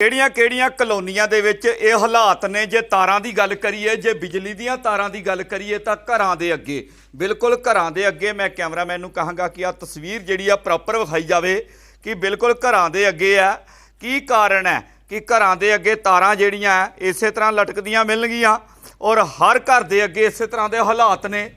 ਕਿਹੜੀਆਂ-ਕਿਹੜੀਆਂ ਕਲੋਨੀਆਂ ਦੇ ਵਿੱਚ ਇਹ ਹਾਲਾਤ ਨੇ? ਜੇ ਤਾਰਾਂ ਦੀ ਗੱਲ ਕਰੀਏ, ਜੇ ਬਿਜਲੀ ਦੀਆਂ ਤਾਰਾਂ ਦੀ ਗੱਲ ਕਰੀਏ ਤਾਂ ਘਰਾਂ ਦੇ ਅੱਗੇ, ਬਿਲਕੁਲ ਘਰਾਂ ਦੇ ਅੱਗੇ ਮੈਂ ਕੈਮਰਾਮੈਨ ਨੂੰ ਕਹਾਂਗਾ ਕਿ ਆ ਤਸਵੀਰ ਜਿਹੜੀ ਆ ਪ੍ਰੋਪਰ ਵਿਖਾਈ ਜਾਵੇ ਕਿ ਬਿਲਕੁਲ ਘਰਾਂ ਦੇ ਅੱਗੇ ਆ। ਕੀ ਕਾਰਨ ਹੈ ਕਿ ਘਰਾਂ ਦੇ ਅੱਗੇ ਤਾਰਾਂ ਜਿਹੜੀਆਂ ਇਸੇ ਤਰ੍ਹਾਂ ਲਟਕਦੀਆਂ ਮਿਲਣਗੀਆਂ ਔਰ ਹਰ ਘਰ ਦੇ ਅੱਗੇ ਇਸੇ ਤਰ੍ਹਾਂ ਦੇ ਹਾਲਾਤ ਨੇ?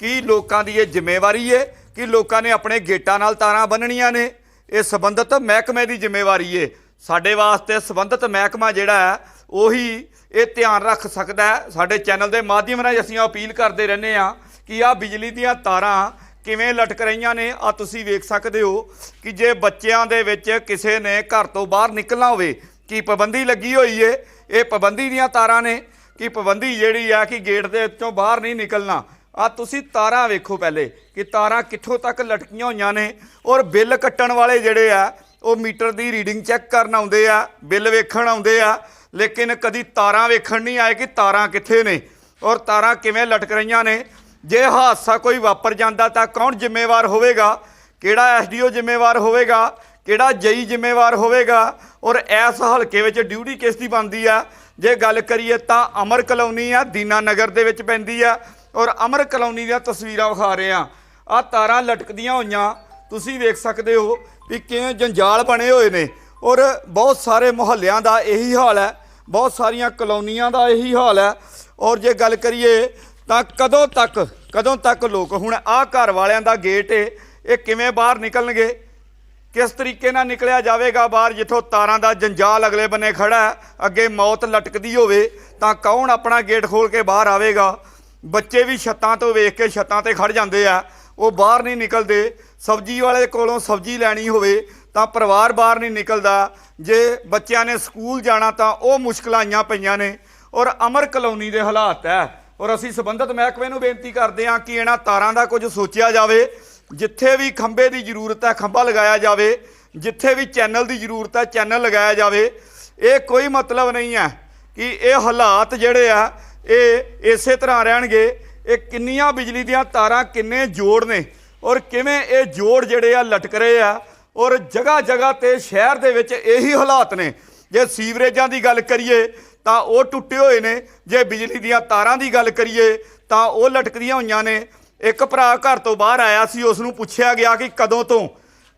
ਕੀ ਲੋਕਾਂ ਦੀ ਇਹ ਜ਼ਿੰਮੇਵਾਰੀ ਹੈ ਕਿ ਲੋਕਾਂ ਨੇ ਆਪਣੇ ਗੇਟਾਂ ਨਾਲ ਤਾਰਾਂ ਬੰਨਣੀਆਂ ਨੇ? ਇਹ ਸੰਬੰਧਿਤ ਮਹਿਕਮੇ ਦੀ ਜ਼ਿੰਮੇਵਾਰੀ ਹੈ ਸਾਡੇ ਵਾਸਤੇ ਸੰਬੰਧਿਤ ਮਹਿਕਮਾ ਜਿਹੜਾ ਹੈ, ਉਹੀ ਇਹ ਧਿਆਨ ਰੱਖ ਸਕਦਾ ਸਾਡੇ ਚੈਨਲ ਦੇ ਮਾਧਿਅਮ ਰਾਹੀਂ ਅਸੀਂ ਅਪੀਲ ਕਰਦੇ ਰਹਿੰਦੇ ਆ ਕਿ ਆ ਬਿਜਲੀ ਦੀਆਂ ਤਾਰਾਂ ਕਿਵੇਂ ਲਟਕ ਰਹੀਆਂ ਨੇ ਆ ਤੁਸੀਂ ਵੇਖ ਸਕਦੇ ਹੋ ਕਿ ਜੇ ਬੱਚਿਆਂ ਦੇ ਵਿੱਚ ਕਿਸੇ ਨੇ ਘਰ ਤੋਂ ਬਾਹਰ ਨਿਕਲਣਾ ਹੋਵੇ, ਕੀ ਪਾਬੰਦੀ ਲੱਗੀ ਹੋਈ ਏ? ਇਹ ਪਾਬੰਦੀ ਦੀਆਂ ਤਾਰਾਂ ਨੇ। ਕਿ ਪਾਬੰਦੀ ਜਿਹੜੀ ਆ ਕਿ ਗੇਟ ਦੇ ਵਿੱਚੋਂ ਬਾਹਰ ਨਹੀਂ ਨਿਕਲਣਾ? ਆ ਤੁਸੀਂ ਤਾਰਾਂ ਵੇਖੋ ਪਹਿਲੇ ਕਿ ਤਾਰਾਂ ਕਿੱਥੋਂ ਤੱਕ ਲਟਕੀਆਂ ਹੋਈਆਂ ਨੇ ਔਰ ਬਿੱਲ ਕੱਟਣ ਵਾਲੇ ਜਿਹੜੇ ਆ ਉਹ ਮੀਟਰ ਦੀ ਰੀਡਿੰਗ ਚੈੱਕ ਕਰਨ ਆਉਂਦੇ ਆ, ਬਿੱਲ ਵੇਖਣ ਆਉਂਦੇ ਆ, ਲੇਕਿਨ ਕਦੀ ਤਾਰਾਂ ਵੇਖਣ ਨਹੀਂ ਆਏ ਕਿ ਤਾਰਾਂ ਕਿੱਥੇ ਨੇ ਔਰ ਤਾਰਾਂ ਕਿਵੇਂ ਲਟਕ ਰਹੀਆਂ ਨੇ। ਜੇ ਹਾਦਸਾ ਕੋਈ ਵਾਪਰ ਜਾਂਦਾ ਤਾਂ ਕੌਣ ਜ਼ਿੰਮੇਵਾਰ ਹੋਵੇਗਾ? ਕਿਹੜਾ ਐਸਡੀਓ ਜ਼ਿੰਮੇਵਾਰ ਹੋਵੇਗਾ? ਕਿਹੜਾ ਜਈ ਜ਼ਿੰਮੇਵਾਰ ਹੋਵੇਗਾ? ਔਰ ਇਸ ਹਲਕੇ ਵਿੱਚ ਡਿਊਟੀ ਕਿਸ ਦੀ ਬਣਦੀ ਆ? ਜੇ ਗੱਲ ਕਰੀਏ ਤਾਂ ਅਮਰ ਕਲੋਨੀ ਆ, ਦੀਨਾ ਨਗਰ ਦੇ ਵਿੱਚ ਪੈਂਦੀ ਆ। ਔਰ ਅਮਰ ਕਲੋਨੀ ਦੀਆਂ ਤਸਵੀਰਾਂ ਵਿਖਾ ਰਹੇ ਆ ਆ ਤਾਰਾਂ ਲਟਕਦੀਆਂ ਹੋਈਆਂ। ਤੁਸੀਂ ਵੇਖ ਸਕਦੇ ਹੋ ਵੀ ਕਿਵੇਂ ਜੰਜਾਲ ਬਣੇ ਹੋਏ ਨੇ। ਔਰ ਬਹੁਤ ਸਾਰੇ ਮੁਹੱਲਿਆਂ ਦਾ ਇਹੀ ਹਾਲ ਹੈ। ਬਹੁਤ ਸਾਰੀਆਂ ਕਲੋਨੀਆਂ ਦਾ ਇਹੀ ਹਾਲ ਹੈ। ਔਰ ਜੇ ਗੱਲ ਕਰੀਏ ਤਾਂ ਕਦੋਂ ਤੱਕ ਕਦੋਂ ਤੱਕ ਲੋਕ ਹੁਣ ਆਹ ਘਰ ਵਾਲਿਆਂ ਦਾ ਗੇਟ ਏ, ਇਹ ਕਿਵੇਂ ਬਾਹਰ ਨਿਕਲਣਗੇ? ਕਿਸ ਤਰੀਕੇ ਨਾਲ ਨਿਕਲਿਆ ਜਾਵੇਗਾ ਬਾਹਰ ਜਿੱਥੋਂ ਤਾਰਾਂ ਦਾ ਜੰਜਾਲ ਅਗਲੇ ਬੰਨੇ ਖੜਾ ਅੱਗੇ ਮੌਤ ਲਟਕਦੀ ਹੋਵੇ, ਤਾਂ ਕੌਣ ਆਪਣਾ ਗੇਟ ਖੋਲ ਕੇ ਬਾਹਰ ਆਵੇਗਾ? ਬੱਚੇ ਵੀ ਛੱਤਾਂ ਤੋਂ ਵੇਖ ਕੇ ਛੱਤਾਂ ਤੇ ਖੜ ਜਾਂਦੇ ਆ। ਉਹ ਬਾਹਰ ਨਹੀਂ ਨਿਕਲਦੇ, ਸਬਜ਼ੀ ਵਾਲੇ ਕੋਲੋਂ ਸਬਜ਼ੀ ਲੈਣੀ ਹੋਵੇ ਤਾਂ ਪਰਿਵਾਰ ਬਾਹਰ ਨਹੀਂ ਨਿਕਲਦਾ। ਜੇ ਬੱਚਿਆਂ ਨੇ ਸਕੂਲ ਜਾਣਾ ਤਾਂ ਉਹ ਮੁਸ਼ਕਲਾਂ ਆਈਆਂ ਪਈਆਂ ਨੇ। ਔਰ ਅਮਰ ਕਲੋਨੀ ਦੇ ਹਾਲਾਤ ਹੈ ਔਰ ਅਸੀਂ ਸੰਬੰਧਿਤ ਮਹਿਕਮੇ ਨੂੰ ਬੇਨਤੀ ਕਰਦੇ ਹਾਂ ਕਿ ਇਹਨਾਂ ਤਾਰਾਂ ਦਾ ਕੁਝ ਸੋਚਿਆ ਜਾਵੇ। ਜਿੱਥੇ ਵੀ ਖੰਭੇ ਦੀ ਜ਼ਰੂਰਤ ਹੈ ਖੰਭਾ ਲਗਾਇਆ ਜਾਵੇ। ਜਿੱਥੇ ਵੀ ਚੈਨਲ ਦੀ ਜ਼ਰੂਰਤ ਹੈ ਚੈਨਲ ਲਗਾਇਆ ਜਾਵੇ। ਇਹ ਕੋਈ ਮਤਲਬ ਨਹੀਂ ਹੈ ਕਿ ਇਹ ਹਾਲਾਤ ਜਿਹੜੇ ਆ, ਇਹ ਇਸੇ ਤਰ੍ਹਾਂ ਰਹਿਣਗੇ। ਇਹ ਕਿੰਨੀਆਂ ਬਿਜਲੀ ਦੀਆਂ ਤਾਰਾਂ ਕਿੰਨੇ ਜੋੜ ਨੇ ਔਰ ਕਿਵੇਂ ਇਹ ਜੋੜ ਜਿਹੜੇ ਆ ਲਟਕ ਰਹੇ ਆ ਔਰ ਜਗ੍ਹਾ ਜਗ੍ਹਾ ਤੇ ਸ਼ਹਿਰ ਦੇ ਵਿੱਚ ਇਹੀ ਹਾਲਾਤ ਨੇ। ਜੇ ਸੀਵਰੇਜਾਂ ਦੀ ਗੱਲ ਕਰੀਏ ਤਾਂ ਉਹ ਟੁੱਟੇ ਹੋਏ ਨੇ। ਜੇ ਬਿਜਲੀ ਦੀਆਂ ਤਾਰਾਂ ਦੀ ਗੱਲ ਕਰੀਏ ਤਾਂ ਉਹ ਲਟਕਦੀਆਂ ਹੋਈਆਂ ਨੇ। ਇੱਕ ਭਰਾ ਘਰ ਤੋਂ ਬਾਹਰ ਆਇਆ ਸੀ, ਉਸ ਨੂੰ ਪੁੱਛਿਆ ਗਿਆ ਕਿ ਕਦੋਂ ਤੋਂ?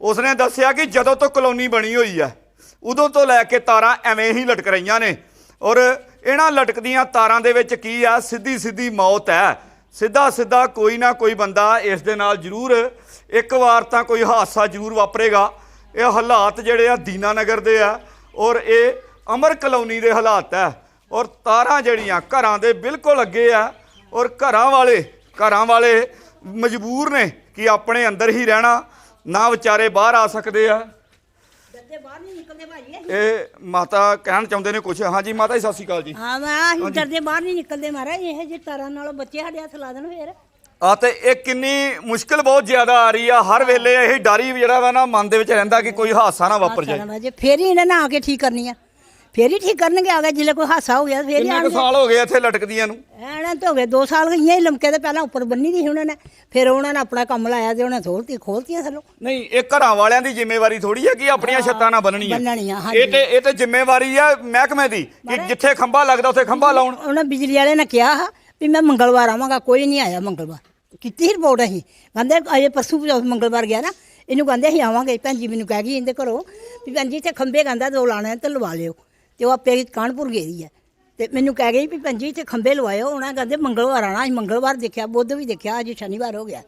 ਉਸਨੇ ਦੱਸਿਆ ਕਿ ਜਦੋਂ ਤੋਂ ਕਲੋਨੀ ਬਣੀ ਹੋਈ ਹੈ ਉਦੋਂ ਤੋਂ ਲੈ ਕੇ ਤਾਰਾਂ ਐਵੇਂ ਹੀ ਲਟਕ ਰਹੀਆਂ ਨੇ। ਔਰ ਇਹਨਾਂ ਲਟਕਦੀਆਂ ਤਾਰਾਂ ਦੇ ਵਿੱਚ ਕੀ ਆ? ਸਿੱਧੀ ਸਿੱਧੀ ਮੌਤ ਹੈ। ਸਿੱਧਾ ਸਿੱਧਾ ਕੋਈ ਨਾ ਕੋਈ ਬੰਦਾ ਇਸ ਦੇ ਨਾਲ ਜ਼ਰੂਰ ਇੱਕ ਵਾਰ ਤਾਂ ਕੋਈ ਹਾਦਸਾ ਜ਼ਰੂਰ ਵਾਪਰੇਗਾ। ਇਹ ਹਾਲਾਤ ਜਿਹੜੇ ਆ ਦੀਨਾ ਨਗਰ ਦੇ ਆ ਔਰ ਇਹ ਅਮਰ ਕਲੋਨੀ ਦੇ ਹਾਲਾਤ ਹੈ ਔਰ ਤਾਰਾਂ ਜਿਹੜੀਆਂ ਘਰਾਂ ਦੇ ਬਿਲਕੁਲ ਅੱਗੇ ਆ ਔਰ ਘਰਾਂ ਵਾਲੇ ਘਰਾਂ ਵਾਲੇ ਮਜਬੂਰ ਨੇ ਕਿ ਆਪਣੇ ਅੰਦਰ ਹੀ ਰਹਿਣਾ, ਨਾ ਵਿਚਾਰੇ ਬਾਹਰ ਆ ਸਕਦੇ ਆ। ਡਰਦੇ ਬਾਹਰ ਨਹੀਂ ਨਿਕਲਦੇ ਭਾਜੀ ਅਸੀਂ। ਇਹ ਮਾਤਾ ਕਹਿਣ ਚਾਹੁੰਦੇ ਨੇ ਕੁਝ ਹਾਂਜੀ ਮਾਤਾ ਜੀ ਸਤਿ ਸ਼੍ਰੀ ਅਕਾਲ ਜੀ। ਹਾਂ ਮੈਂ ਅਸੀਂ ਡਰਦੇ ਬਾਹਰ ਨਹੀਂ ਨਿਕਲਦੇ ਮਹਾਰਾਜ ਇਹ ਜੇ ਤਾਰਾਂ ਨਾਲੋਂ ਬੱਚੇ ਸਾਡੇ ਹੱਥ ਲਾ ਦੇਣ ਫੇਰ। ਆ ਤੇ ਇਹ ਕਿੰਨੀ ਮੁਸ਼ਕਲ ਬਹੁਤ ਜ਼ਿਆਦਾ ਆ ਰਹੀ ਆ। ਹਰ ਵੇਲੇ ਇਹ ਡਰ ਹੀ ਜਿਹੜਾ ਵਾ ਨਾ ਮਨ ਦੇ ਵਿੱਚ ਰਹਿੰਦਾ ਕਿ ਕੋਈ ਹਾਦਸਾ ਨਾ ਵਾਪਰ ਜਾਏ। ਜੇ ਫੇਰ ਹੀ ਇਹਨਾਂ ਨੇ ਆ ਕੇ ਠੀਕ ਕਰਨੀ ਆ। ਫੇਰ ਹੀ ਠੀਕ ਕਰਨਗੇ ਆ ਕੇ ਜਿਲੇ ਕੋਈ ਹਾਸਾ ਹੋ ਗਿਆ ਫੇਰ ਹੀ ਕਿੰਨੇ ਕੁ ਆਣਗੇ। ਸਾਲ ਹੋ ਗਏ ਇੱਥੇ ਲਟਕਦੀਆਂ ਨੂੰ? ਐਣਾ ਤਾਂ ਹੋ ਗਏ 2 ਸਾਲ ਗਈਆਂ ਹੀ ਲਮਕੇ ਤੇ ਪਹਿਲਾਂ ਉੱਪਰ ਬੰਨੀ ਦੀ ਸੀ ਉਹਨਾਂ ਨੇ ਫਿਰ ਉਹਨਾਂ ਨੇ ਆਪਣਾ ਕੰਮ ਲਾਇਆ ਤੇ ਉਹਨਾਂ ਥੋੜਤੀ ਖੋਲਤੀਆਂ ਥੱਲੋਂ। ਨਹੀਂ ਇਹ ਘਰਾਂ ਵਾਲਿਆਂ ਦੀ ਜ਼ਿੰਮੇਵਾਰੀ ਥੋੜੀ ਹੈ ਕਿ ਆਪਣੀਆਂ ਛੱਤਾਂ ਨਾ ਬੰਨਣੀਆਂ ਬੰਨਣੀਆਂ, ਹਾਂਜੀ। ਇਹ ਤੇ ਇਹ ਤੇ ਜ਼ਿੰਮੇਵਾਰੀ ਆ ਮਹਿਕਮੇ ਦੀ ਕਿ ਜਿੱਥੇ ਖੰਭਾ ਲੱਗਦਾ ਉੱਥੇ ਖੰਭਾ ਲਾਉਣ। ਉਹਨਾਂ ਬਿਜਲੀ ਵਾਲੇ ਨੇ ਕਿਹਾ ਹਾ ਵੀ ਮੈਂ ਮੰਗਲਵਾਰ ਆਵਾਂਗਾ ਕੋਈ ਨਹੀਂ ਆਇਆ ਮੰਗਲਵਾਰ। ਕੀਤੀ ਸੀ ਰਿਪੋਰਟ ਅਸੀਂ। ਕਹਿੰਦੇ ਅਜੇ ਪਰਸੋਂ ਮੰਗਲਵਾਰ ਗਿਆ ਨਾ ਇਹਨੂੰ ਕਹਿੰਦੇ ਅਸੀਂ ਆਵਾਂਗੇ ਭੈਣ ਜੀ ਮੈਨੂੰ ਕਹਿ ਗਈ ਇਹਦੇ ਘਰੋਂ ਵੀ ਭੈਣ ਜੀ ਇੱਥੇ ਖੰਭੇ ਕਹਿੰਦਾ ਦੋ ਲਾਣੇ ਤੇ ਲਵਾ ਲਿਓ। ਤੇ ਉਹ ਆਪੇ ਕਾਨਪੁਰ ਗਈ ਹੈ ਤੇ ਮੈਨੂੰ ਕਹਿ ਗਈ ਵੀ ਭੈਣ ਜੀ, ਇੱਥੇ ਖੰਭੇ ਲਵਾਇਓ। ਉਹਨਾਂ ਕਹਿੰਦੇ ਮੰਗਲਵਾਰ ਆਣਾ ਅਸੀਂ ਮੰਗਲਵਾਰ ਦੇਖਿਆ, ਬੁੱਧ ਵੀ ਦੇਖਿਆ, ਅੱਜ ਸ਼ਨੀਵਾਰ ਹੋ ਗਿਆ।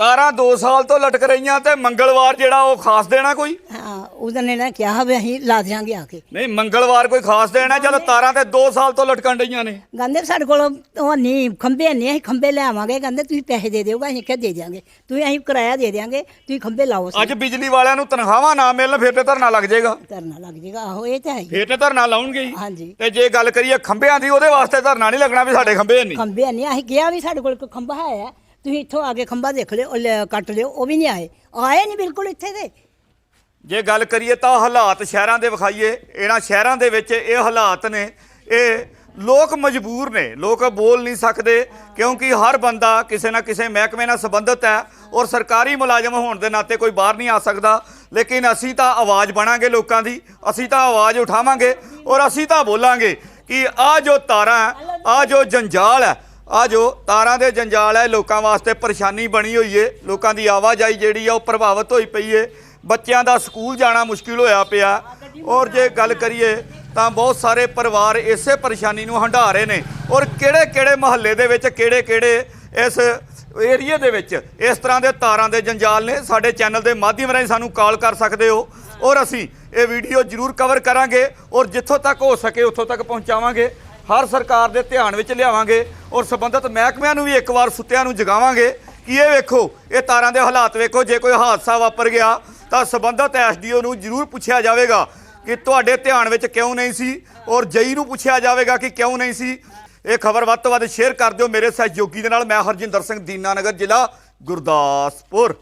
ਤਾਰਾਂ 2 ਸਾਲ ਤੋਂ ਲਟਕ ਰਹੀਆਂ ਤੇ ਮੰਗਲਵਾਰ ਜਿਹੜਾ ਉਹ ਖਾਸ ਦੇਣਾ ਕੋਈ? ਹਾਂ ਉਹਦਾਂ ਨੇ ਨਾ ਕਿਹਾ ਵੀ ਅਸੀਂ ਲਾ ਦਿਆਂਗੇ ਆ ਕੇ। ਨਹੀਂ ਮੰਗਲਵਾਰ ਕੋਈ ਖਾਸ ਦੇਣਾ ਜਦੋਂ ਤਾਰਾਂ ਤੇ 2 ਸਾਲ ਤੋਂ ਲਟਕਣ ਡਈਆਂ ਨੇ। ਕਹਿੰਦੇ ਸਾਡੇ ਕੋਲ ਉਹ ਨਹੀਂ ਖੰਭੇ ਨਹੀਂ ਅਸੀਂ ਖੰਭੇ ਲੈ ਆਵਾਂਗੇ। ਕਹਿੰਦੇ ਤੁਸੀਂ ਪੈਸੇ ਦੇ ਦਿਓਗਾ ਅਸੀਂ ਕਿਹਾ ਦੇ ਦਿਆਂਗੇ। ਤੁਸੀਂ ਅਸੀਂ ਕਿਰਾਇਆ ਦੇ ਦਿਆਂਗੇ ਤੁਸੀਂ ਖੰਭੇ ਲਾਓ ਅੱਜ ਬਿਜਲੀ ਵਾਲਿਆਂ ਨੂੰ ਤਨਖਾਹਾਂ ਨਾ ਮਿਲਣ ਫਿਰ ਤੇ ਧਰਨਾ ਲੱਗ ਜਾਏਗਾ। ਧਰਨਾ ਲੱਗ ਜਾਏਗਾ ਆਹੋ ਇਹ ਤਾਂ ਹੈ ਹੀ। ਫਿਰ ਤੇ ਧਰਨਾ ਲਾਉਣਗੇ ਹੀ। ਹਾਂਜੀ। ਤੇ ਜੇ ਗੱਲ ਕਰੀਏ ਖੰਭਿਆਂ ਦੀ ਉਹਦੇ ਵਾਸਤੇ ਧਰਨਾ ਨਹੀਂ ਲੱਗਣਾ ਵੀ ਸਾਡੇ ਖੰਭੇ ਨਹੀਂ ਖੰਭੇ ਨਹੀਂ ਅਸੀਂ ਕਿਹਾ ਵੀ ਸਾਡੇ ਕੋਲ ਇੱਕ ਖੰਭਾ ਹੈ। ਆ, ਤੁਸੀਂ ਇੱਥੋਂ ਆ ਕੇ ਖੰਭਾ ਦੇਖ ਲਿਓ, ਉਹ ਲੈ- ਕੱਟ ਲਿਓ, ਉਹ ਵੀ ਨਹੀਂ ਆਏ। ਆਏ ਨਹੀਂ ਬਿਲਕੁਲ ਇੱਥੇ ਦੇ। ਜੇ ਗੱਲ ਕਰੀਏ ਤਾਂ ਹਾਲਾਤ ਸ਼ਹਿਰਾਂ ਦੇ ਵਿਖਾਈਏ, ਇਹਨਾਂ ਸ਼ਹਿਰਾਂ ਦੇ ਵਿੱਚ ਇਹ ਹਾਲਾਤ ਨੇ, ਇਹ ਲੋਕ ਮਜਬੂਰ ਨੇ, ਲੋਕ ਬੋਲ ਨਹੀਂ ਸਕਦੇ, ਕਿਉਂਕਿ ਹਰ ਬੰਦਾ ਕਿਸੇ ਨਾ ਕਿਸੇ ਮਹਿਕਮੇ ਨਾਲ ਸੰਬੰਧਿਤ ਹੈ ਔਰ ਸਰਕਾਰੀ ਮੁਲਾਜ਼ਮ ਹੋਣ ਦੇ ਨਾਤੇ ਕੋਈ ਬਾਹਰ ਨਹੀਂ ਆ ਸਕਦਾ। ਲੇਕਿਨ ਅਸੀਂ ਤਾਂ ਆਵਾਜ਼ ਬਣਾਂਗੇ ਲੋਕਾਂ ਦੀ, ਅਸੀਂ ਤਾਂ ਆਵਾਜ਼ ਉਠਾਵਾਂਗੇ ਔਰ ਅਸੀਂ ਤਾਂ ਬੋਲਾਂਗੇ ਕਿ ਆ ਜੋ ਤਾਰਾਂ ਆ ਜੋ ਜੰਜਾਲ ਹੈ ਆ ਜੋ, ਤਾਰਾਂ ਦੇ ਜੰਜਾਲ ਹੈ, ਲੋਕਾਂ ਵਾਸਤੇ ਪਰੇਸ਼ਾਨੀ ਬਣੀ ਹੋਈ ਏ। ਲੋਕਾਂ ਦੀ ਆਵਾਜਾਈ ਜਿਹੜੀ ਆ, ਉਹ ਪ੍ਰਭਾਵਿਤ ਹੋਈ ਪਈ ਏ। ਬੱਚਿਆਂ ਦਾ ਸਕੂਲ ਜਾਣਾ ਮੁਸ਼ਕਿਲ ਹੋਇਆ ਪਿਆ। ਔਰ ਜੇ ਗੱਲ ਕਰੀਏ, ਤਾਂ ਬਹੁਤ ਸਾਰੇ ਪਰਿਵਾਰ ਇਸੇ ਪਰੇਸ਼ਾਨੀ ਨੂੰ ਹੰਢਾ ਰਹੇ ਨੇ। ਔਰ ਕਿਹੜੇ-ਕਿਹੜੇ ਮਹੱਲੇ ਦੇ ਵਿੱਚ, ਕਿਹੜੇ-ਕਿਹੜੇ ਇਸ ਏਰੀਏ ਦੇ ਵਿੱਚ, ਇਸ ਤਰ੍ਹਾਂ ਦੇ ਤਾਰਾਂ ਦੇ ਜੰਜਾਲ ਨੇ, ਸਾਡੇ ਚੈਨਲ ਦੇ ਮਾਧਿਅਮ ਰਾਹੀਂ ਸਾਨੂੰ ਕਾਲ ਕਰ ਸਕਦੇ ਹੋ। ਔਰ ਅਸੀਂ ਇਹ ਵੀਡੀਓ ਜ਼ਰੂਰ ਕਵਰ ਕਰਾਂਗੇ। ਔਰ ਜਿੱਥੋਂ ਤੱਕ ਹੋ ਸਕੇ, ਉੱਥੋਂ ਤੱਕ ਪਹੁੰਚਾਵਾਂਗੇ। ਹਰ ਸਰਕਾਰ ਦੇ ਧਿਆਨ ਵਿੱਚ ਲਿਆਵਾਂਗੇ ਔਰ ਸੰਬੰਧਿਤ ਮਹਿਕਮਿਆਂ ਨੂੰ ਵੀ ਇੱਕ ਵਾਰ ਸੁੱਤਿਆਂ ਨੂੰ ਜਗਾਵਾਂਗੇ ਕਿ ਇਹ ਵੇਖੋ, ਇਹ ਤਾਰਾਂ ਦੇ ਹਾਲਾਤ ਵੇਖੋ, ਜੇ ਕੋਈ ਹਾਦਸਾ ਵਾਪਰ ਗਿਆ ਤਾਂ ਸੰਬੰਧਿਤ ਐਸਡੀਓ ਨੂੰ ਜ਼ਰੂਰ ਪੁੱਛਿਆ ਜਾਵੇਗਾ ਕਿ ਤੁਹਾਡੇ ਧਿਆਨ ਵਿੱਚ ਕਿਉਂ ਨਹੀਂ ਸੀ ਔਰ ਜਈ ਨੂੰ ਪੁੱਛਿਆ ਜਾਵੇਗਾ ਕਿ ਕਿਉਂ ਨਹੀਂ ਸੀ। ਇਹ ਖਬਰ ਵੱਧ ਤੋਂ ਵੱਧ ਸ਼ੇਅਰ ਕਰ ਦਿਓ ਮੇਰੇ ਸਹਿਯੋਗੀ ਦੇ ਨਾਲ। ਮੈਂ ਹਰਜਿੰਦਰ ਸਿੰਘ ਦੀਨਾਨਗਰ ਜ਼ਿਲ੍ਹਾ ਗੁਰਦਾਸਪੁਰ।